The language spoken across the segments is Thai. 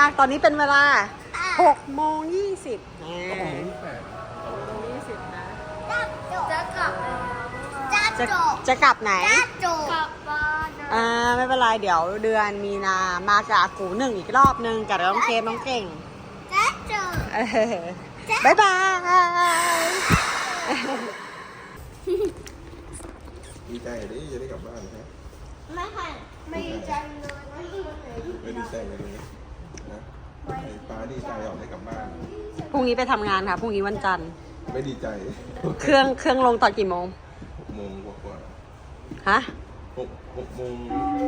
วันนี้เวลาดีมาก ตอนนี้เป็นเวลา6โมง20ก็มองยี่แปด20นะจะกลับจะจะจบจะกลับไหน จะจบกลับบ้านอ่าไม่เป็นไร เดี๋ยวเดือนมีนามากับอากูหนึ่งอีกรอบหนึ่งกับน้องเคมน้องเก่งจะจบเออบ๊ายบายดีใจดิจะได้กลับบ้านครับไม่ค่ะไม่ใจเลยไม่เลยไม่ดีใจเลย นะป้าดีใจออกได้กลับบ้าน พรุ่งนี้ไปทำงานค่ะ พรุ่งนี้วันจันทร์ ไม่ดีใจเครื่องเครื่องลงตอนกี่โมง หกโมงกว่าฮะๆหกหกโมง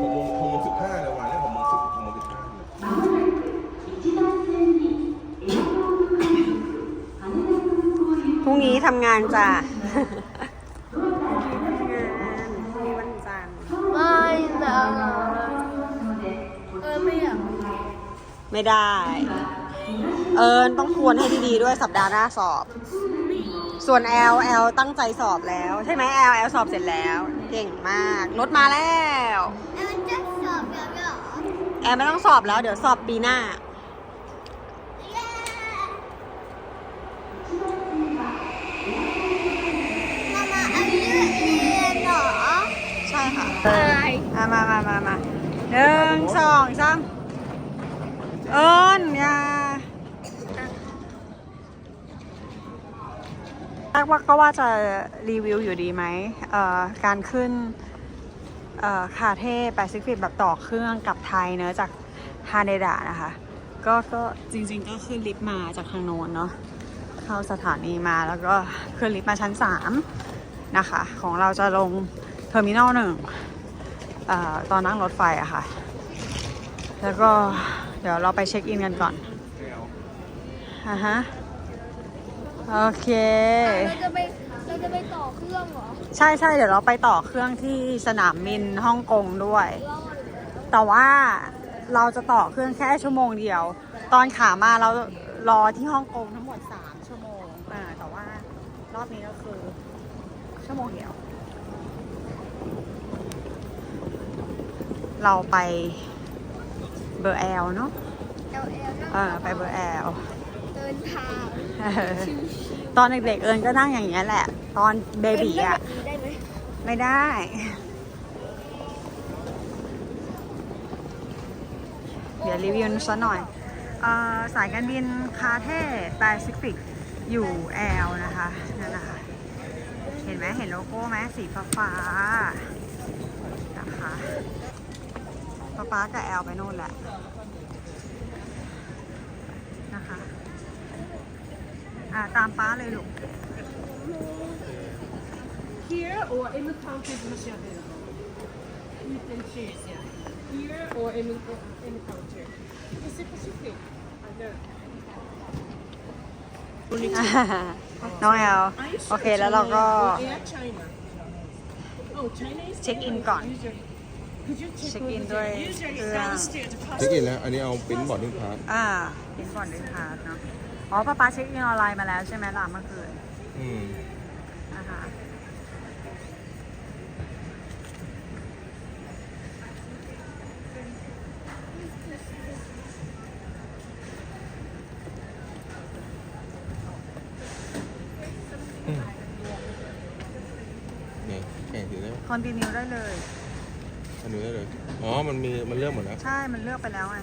หกโมงหกโมงสิบห้าเลยวันนี้หกโมงสิบหกโมงสิบห้าเลยพรุ่งนี้ทำงานจ้ะ ไม่ได้ เอิญต้องทวนให้ดีๆด้วยสัปดาห์หน้าสอบ ส่วน L L ตั้งใจสอบแล้ว ใช่ไหม L L สอบเสร็จแล้ว เก่งมากรถมาแล้วเออจะสอบแล้วเหรอแอลไม่ต้องสอบแล้ว เดี๋ยวสอบปีหน้าเย้มามาอายุเรียนเหรอ ใช่ค่ะใช่อะ มามามามาหนึ่งสองสาม เอิญยาแรกว่าก็ว่าจะรีวิวอยู่ดีไหมเอ่อการขึ้นเอ่อคาเท่แปซิฟิกแบบต่อเครื่องกลับไทยเนอะจากฮาเดดะนะคะ ก็ก็จริงๆก็ขึ้นลิฟต์มาจากทางโน้นเนาะเข้าสถานีมาแล้วก็ขึ้นลิฟต์มาชั้น 3 นะคะ ของเราจะลงเทอร์มินอลหนึ่งเอ่อตอนนั่งรถไฟอะค่ะ แล้วก็เดี๋ยวเราไปเช็คอินกันก่อนอะฮะ โอเค เราจะไปเราจะไปต่อเครื่องเหรอใช่ใช่เดี๋ยวเราไปต่อเครื่องที่สนามบินฮ่องกงด้วย รอดแต่ว่าเราจะต่อเครื่องแค่ชั่วโมงเดียว ตอนขามาเรารอที่ฮ่องกงทั้งหมด 3 ชั่วโมงอ่าแต่ว่ารอบนี้ก็คือ ชั่วโมงเดียว เราไป เบอร์แอลเนาะเอลเอลนั่งเออไปเบอร์แอลเดินทางตอนเด็กๆเอิญก็นั่งอย่างเงี้ยแหละ ตอนเบบีอะได้ไหมไม่ได้ เดี๋ยวรีวิวซะหน่อยเออสายการบินคาเท่แปซิฟิกอยู่แอลนะคะนั่นนะคะ เห็นไหมเห็นโลโก้ไหมสีฟ้าฟ้าๆนะคะ ฟ้าฟ้าๆกับแอลไปนู่นแหละนะคะ อ่าตามป้าเลยลูก Here or in the counter is machine available. You can choose, yeah. Here or in the, in the counter. Is it Pacific? I know. น้องแอล Are you โอ sure เคแล้วเราก็ China or Air China? Oh, China is เช็คอินก่อน เช็ค with อิน the- ด้วย Use your เครื่อง downstairs to pass เช็คอินแล้ว อันนี้เอาปริ้นบอร์ดดิ้งพาสอ่าเป็นก่อนเดินทางเนาะอ๋อป้าป้าเช็คอินออนไลน์มาแล้วใช่ไหมล่ะเมื่อคืนอืมนะคะนี่แข่งถือได้คอนติเนียได้เลยอั นนี้ได้เลยอ๋อ มันมี มันเลือกหมดแล้ว ใช่ มันเลือกไปแล้วไง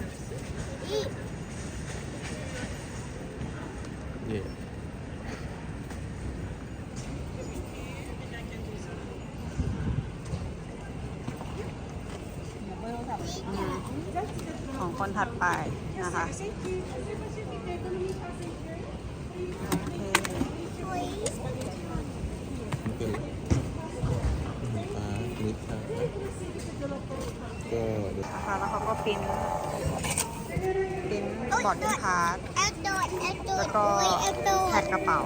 เดี๋ยวนะแล้วเขาก็ปิ้นปริ้นบอร์ดดิ้งพาสแอลโดดแอลโดดแล้วก็แอลโดดแท็กกระเป๋า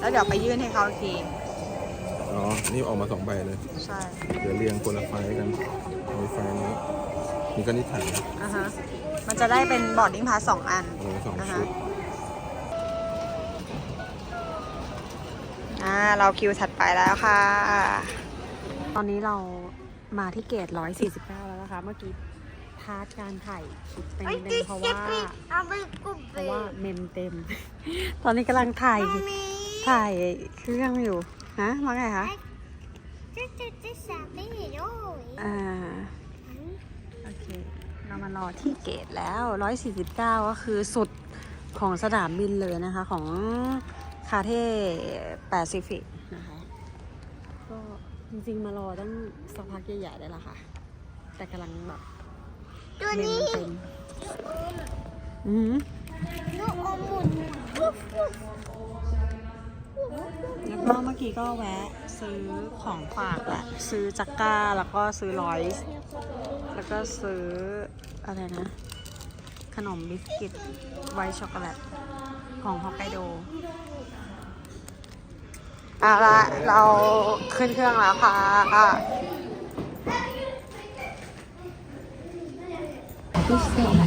แล้วเดี๋ยวไปยื่นให้เขาอีกที อ๋อ นี่ออกมาสองใบเลย ใช่ เดี๋ยวเรียงคนละไฟล์กันมีไฟล์นี้มีก็นิถันอ่าฮะ มันจะได้เป็นบอร์ดดิ้งพาสสองอันโอ้สองชุดอ่า เราคิวถัดไปแล้วค่ะ อนนี้เรามาที่เกต 149 แล้วนะคะ เมื่อกี้พาร์ทการถ่ายคลิปไปนิดนึงเพราะว่าเอาไปกุบเพไปราะว่าเมมเต็ม ตอนนี้กำลังถ่ายมีถ่ายเครื่องอยู่ฮะว่าไงคะจะจะจะสาไม่เห็นโอ้ยอ่าโอเคเรามารอที่เกตแล้ว 149 ก็คือสุดของสนามบินเลยนะคะ ของคาเท่แปซิฟิกนะคะก็ จริงๆมารอตั้งสักพักใหญ่ๆได้ละค่ะ แต่กำลังแบบตัวเมมนี้มันเต็มอือหือลูกอมหมุนวุ้บวุ้บแล้วก็เมื่อกี้ก็แวะซื้อของฝากแหละซื้อจักก้าแล้วก็ซื้อร้อยส์แล้วก็ซื้ออะไรนะ ขนมบิสกิตไวท์ช็อกโกแลตของฮอกไกโด อะละเราขึ้นเครื่องแล้วค่ะอะ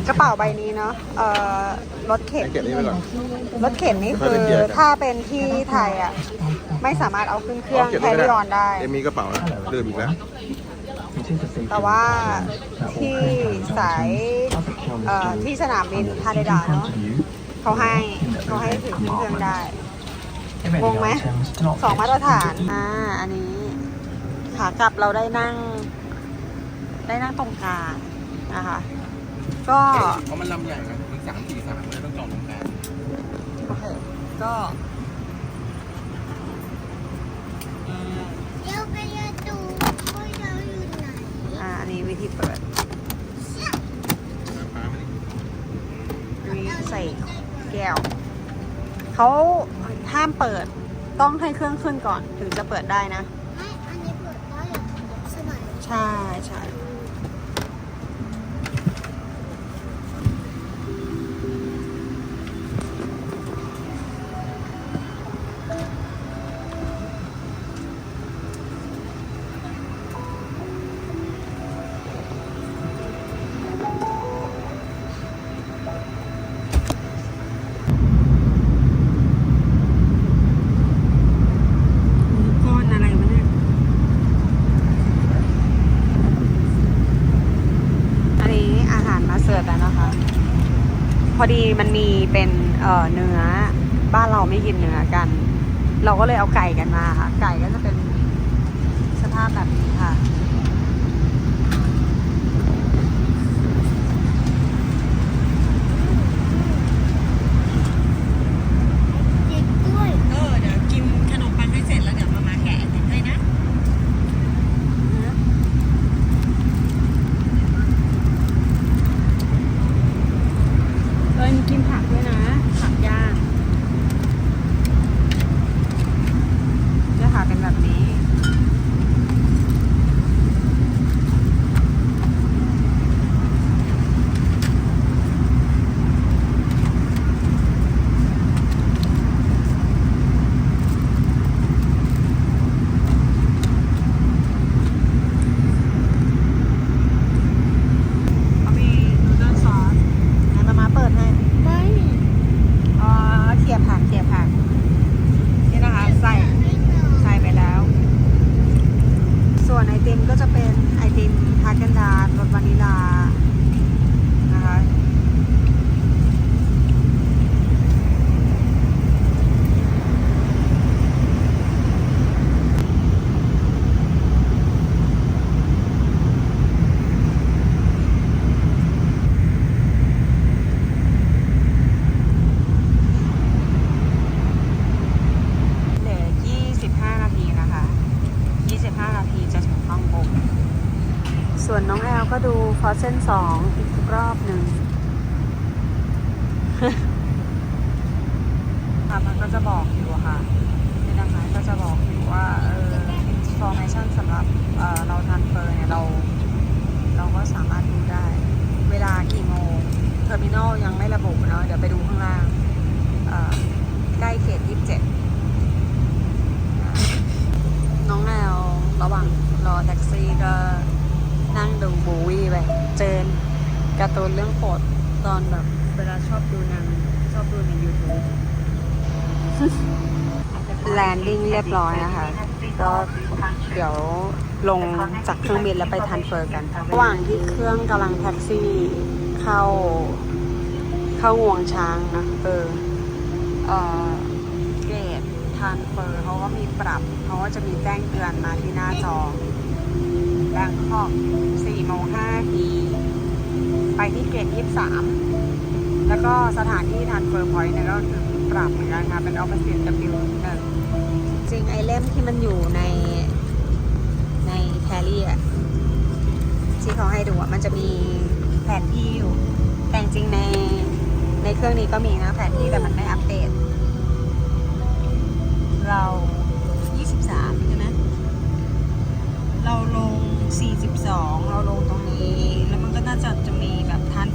กระเป๋าใบนี้เนาะเอ่อรถเข็นให้เก็บนี่ไปก่อน รถเข็นนี่คือถ้าเป็นที่ไทยอะ ไม่สามารถเอาขึ้นเครื่องเก็บแคไว้ริออนได้ เอ็มมีกระเป๋านะลืมอีกแล้ว แต่ว่าที่สายเอ่อที่สนามบินฮาเดดาเนาะเขาให้เขาให้ถือขึ้นเครื่องได้ งงไหมสองมาตรฐานอ่าอันนี้ขากลับเราได้นั่ง ได้นั่งตรงกลางนะคะก็เพราะมันลำใหญ่นะมันสามสี่สามเลยต้องจองตรงกลางโอเคก็อืมเดี๋ยวไปเรียนดูว่าเราอยู่ไหนอ่าอันนี้วิธีเปิดฟ้ามันมีใส่แก้วเขา ห้ามเปิด ต้องให้เครื่องขึ้นก่อนถึงจะเปิดได้นะ ไม่ อันนี้เปิดได้เหรอใช่ไหม ใช่ใช่ ดีมันมีเป็นเเนื้อ บ้านเราไม่กินเนื้อกัน เราก็เลยเอาไก่กันมาค่ะ ไก่ก็จะเป็นสภาพแบบนี้ค่ะ เด็กด้วย เออเดี๋ยวกินขนมปังให้เสร็จแล้วเดี๋ยวมามาแกะไอติมให้นะเออมีกินผักด้วยนะ ผักย่างเนี่ยค่ะเป็นแบบนี้ เขามีนูเดิลซอสงั้นมามาเปิดให้ ไม่ อ๋อเขี่ยผักเขี่ยผัก นี่นะคะ ใส่ ไม่เหรอ ใส่ไปแล้ว ส่วนไอติมก็จะเป็นไอติมฮาเกนดาสรสวานิลา นะคะ เหลือ 25 นาทีนะคะ 25 นาทีจะถึงฮ่องกง ส่วนน้องแอลก็ ดูฟอสเซน2อีกรอบหนึ่ง ค่ะมันก็จะบอกอยู่อะค่ะนี่นะคะ ก็จะบอกอยู่ว่า เออ information สำหรับเอ่อเราทันเฟอร์เนี่ย เรา เราก็สามารถดูได้ เวลากี่โมง เทอร์มินอลยังไม่ระบุเนาะ เดี๋ยวไปดูข้างล่างเอ่อใกล้เขต 27 น้องแนวระหว่างรอแท็กซี่ก็นั่งดูบูวี่ไป เจนกา ร์ตูนเรื่องโปรดตอนแบบ เวลาชอบดูหนังชอบดูใน YouTube แลนดิ้งเรียบร้อยนะคะ ก็เดี๋ยวลงจากเครื่องบินแล้วไปทันเฟอร์กันระหว่างที่เครื่องกำลังแท็กซี่เข้า เข้างวงช้างนะเออเออเกตทานเฟอร์เขาก็มีปรับเขาก็จะมีแจ้งเตือนมาที่หน้าจอแบงคอก4โมง5ที ไปที่เกต23 แล้วก็สถานที่ทานเฟอร์พอยต์เนี่ยก็คือปรับเหมือนกันค่ะ เป็นออฟฟิศ W หนึ่งจริงไอเล่มที่มันอยู่ในในแคลรี่อะที่เขาให้ดูอะมันจะมีแผนที่อยู่ แต่จริงในในเครื่องนี้ก็มีนะแผนที่แต่มันไม่อัปเดต เรา 23 ใช่ไหมเราลง 42 เราลงตรงนี้ แล้วมันก็น่าจะจะมี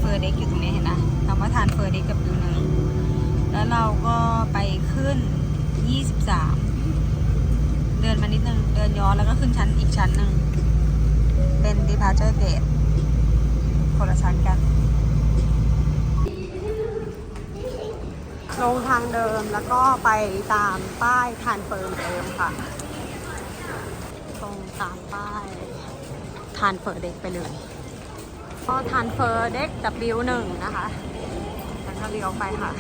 อร์เด็กอยู่ตรงนี้เห็นนะคำว่าทานเฟอร์เด็กกับยูหนึ่งแล้วเราก็ไปขึ้น 23 เดินมานิดนึง เดินย้อนแล้วก็ขึ้นชั้นอีกชั้นหนึ่ง เป็น departure gate คนละชั้นกัน ลงทางเดิมแล้วก็ไปตามป้ายทานเฟิร์มเดิมค่ะ ตรงตามป้ายทานเฟอร์เด็กไปเลย ก็ทานเฟอร์เด็ก W1 นะคะแล้วก็เลี้ยวไปค่ะ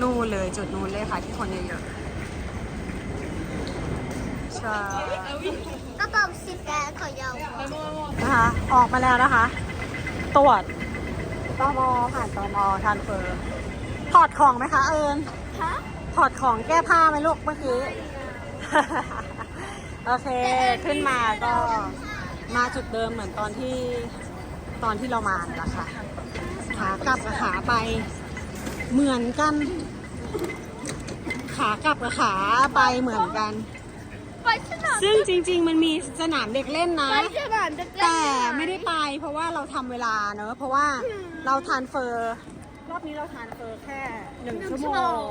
นู่นเลยจุดนู้นเลยค่ะที่คนเยอะๆใช่กระเป๋าสิบแปดขอยาวนะคะออกมาแล้วนะคะ ตรวจตมผ่านตมทานเฟอร์ถอดของไหมคะเอิญฮะถอดของแก้ผ้าไหมลูกเมื่อกี้ โอเค ขึ้นมาก็มาจุดเดิมเหมือนตอนที่ตอนที่เรามานี่แหละค่ะ ขากลับกับขาไปเหมือนกัน ขากลับกับขาไปเหมือนกัน ไปสนามซึ่งจริง ๆ มันมีสนามเด็กเล่นนะ ไปสนามเด็กเล่นแต่ไม่ได้ไป เพราะว่าเราทำเวลาเนอะเพราะว่าเราทานเฟอร์ รอบนี้เราทานเฟอร์แค่หนึ่งชั่วโมง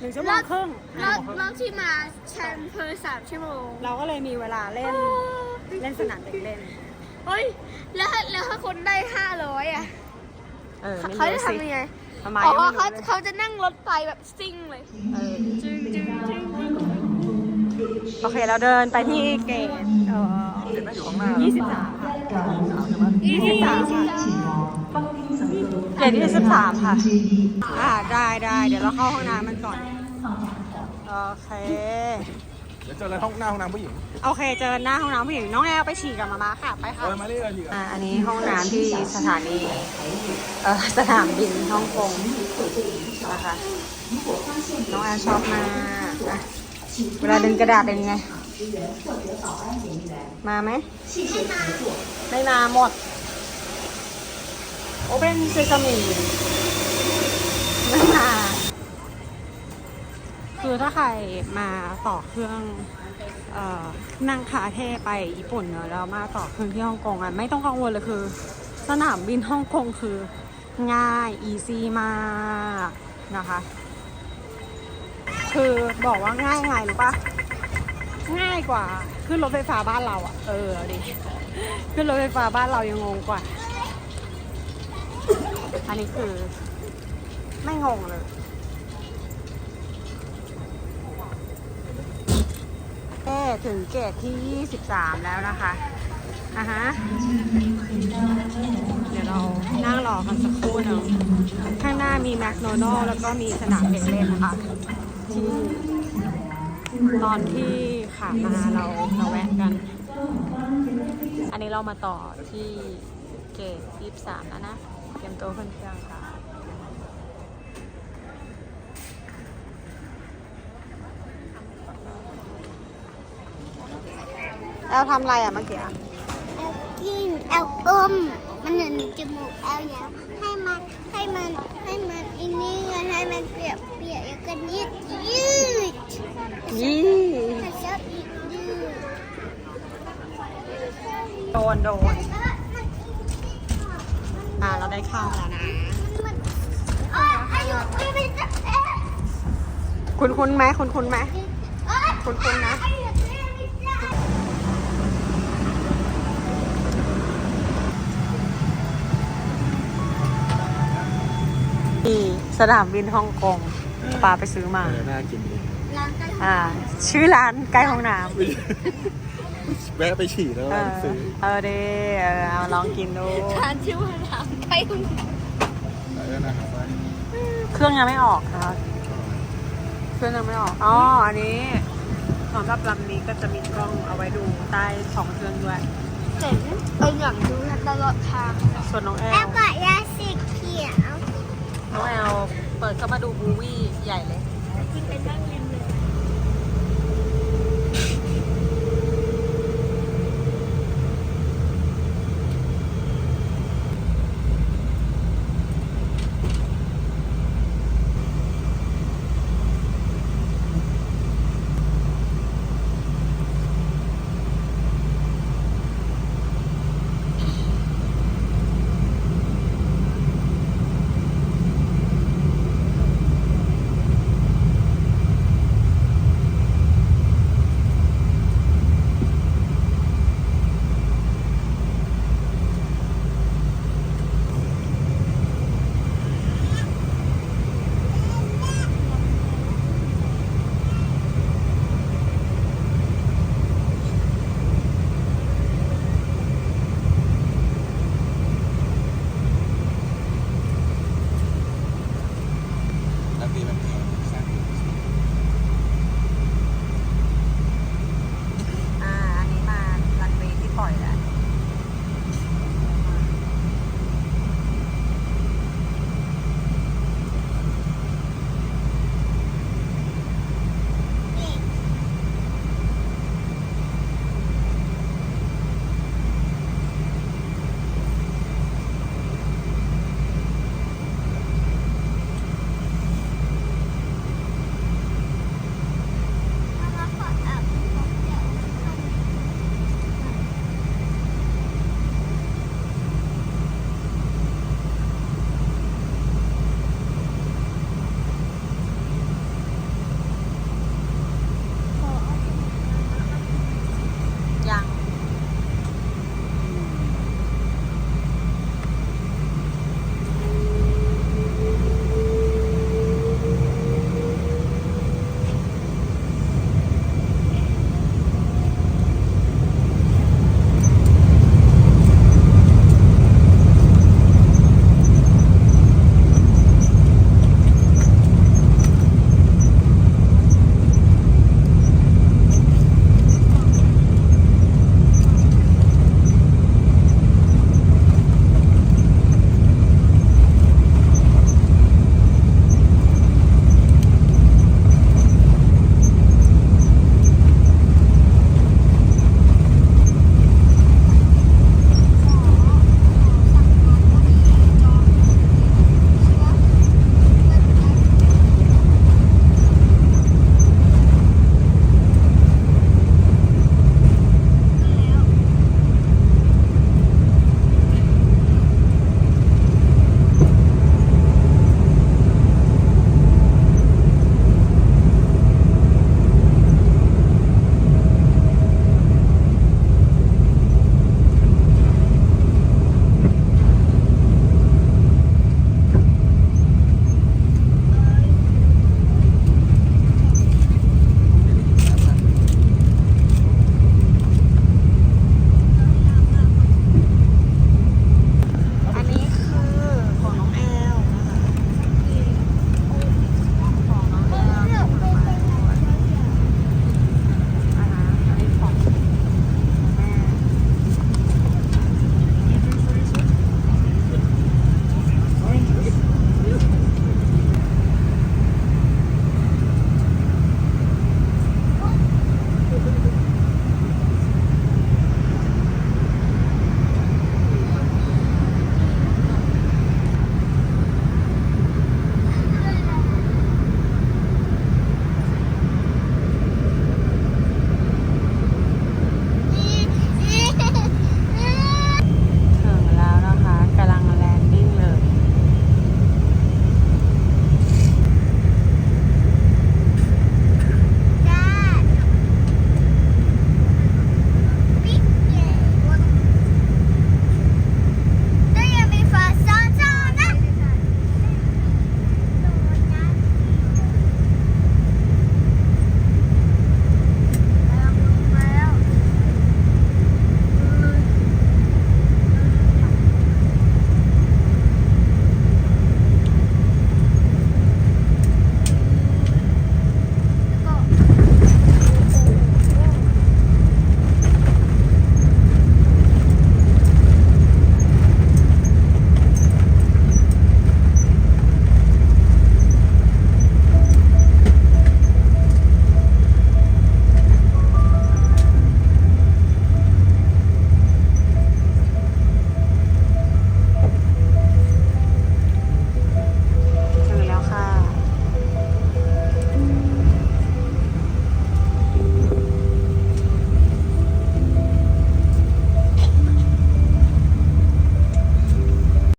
หนึ่งชั่วโมงครึ่ง รอบรอบที่มาแชมเพอร์สามชั่วโมงเราก็เลยมีเวลาเล่น เล่นสนามเด็กเล่น เฮ้ย แล้วถ้าแล้วถ้าคนได้ห้าร้อยอะเออไม่เขารู้จะสิทำยังไง ทำไมอ๋อไม่รู้เขาเลยเขาจะนั่งรถไปแบบซิ่งเลยเออจึงจึงจึงโอเคเราเดินไปที่เกตเอ่อเห็นไหมอยู่ข้างหน้ายี่สิบสามค่ะ ยี่สิบสามค่ะ เกตยี่สิบสามค่ะ อ่าได้ได้เดี๋ยวเราเข้าห้องน้ำมันก่อน โอเค เดี๋ยวเจอกันห้องหน้าห้องน้ำผู้หญิงโอเค เจอหน้าห้องน้ำผู้หญิงน้องแอลไปฉี่กับมาม่าค่ะ ไปค่ะ เออมาเรื่อยๆทีกันอ่าอันนี้ห้องน้ำที่สถานีเอ่อสนามบินฮ่องกงนะคะน้องแอลชอบมากอะเวลาดึงกระดาษเป็นไง มาไหม ไม่มาหมด โอเ n นเซซามิมาคือถ้าใครมาต่อเครื่องออนั่งคาเท่ไปญี่ปุ่นเนอะแล้วมาต่อเครื่องที่ฮ่องกงอะไม่ต้องกังวลเลยคือ สนามบินฮ่องกงคือง่ายอีซี่มากนะคะ คือบอกว่าง่ายไงรู้ปะง่ายกว่าขึ้นรถไฟฟ้าบ้านเราอะ เออเอาดิขึ้นรถไฟฟ้าบ้านเรายังงงกว่า อันนี้คือ ไม่งงเลยเอ๊ถึงเกตที่ 23 แล้วนะคะอะฮะเดี๋ยวเรานั่งรอกันสักครู่หนึ่งข้างหน้ามีแมคโนัลแล้วก็มีสนามเด็กเล่นนะคะที่ตอนที่ขามาเราเราแวะกัน อันนี้เรามาต่อที่เกต23แล้วนะ เตรียมตัวขึ้นเครื่องค่ะแล้วทำอะไรอะเมื่อกี้อะแอลกินแอลอมมันเหนือจมูกแอลเนี่ยให้มันให้มันให้มันอันนี้ไงให้มันเปียกเปียกแล้วก็ยืดยืดยี่ถ้าชอบยืดยืดโดนโดน อ่าเราได้เข้าแล้วนะมันเอ้ยอายุไม่ไม่จะเอ๊ะคุณคุณไหมคุณคุณไหมเอ้ยคุณคุณนะอายุไม่ไม่จะนี่สนามบินฮ่องกงปาไปซื้อมา เออน่ากินดีร้านใกล้อ่า ชื่อร้านใกล้ห้องน้แวะไปฉี่แล้วำเอก็อซื้อ เออเด้เออเอาลองกินดูร้านชื่อว่าร้านใกล้ห้องน้แล้วนะครับว่าเครื่องยังไม่ออกนะคะเครื่องยังไม่ออก อ๋อ อันนี้สำหรับลำนี้ก็จะมีกล้องเอาไว้ดูใต้สองเครื่องด้วยำเจ๋งเอออยากดูตลอดทางส่วนน้องแอแล้วลก็ยาสีเขียว น้องแอลเปิดเข้ามาดูมูวี่ใหญ่เลย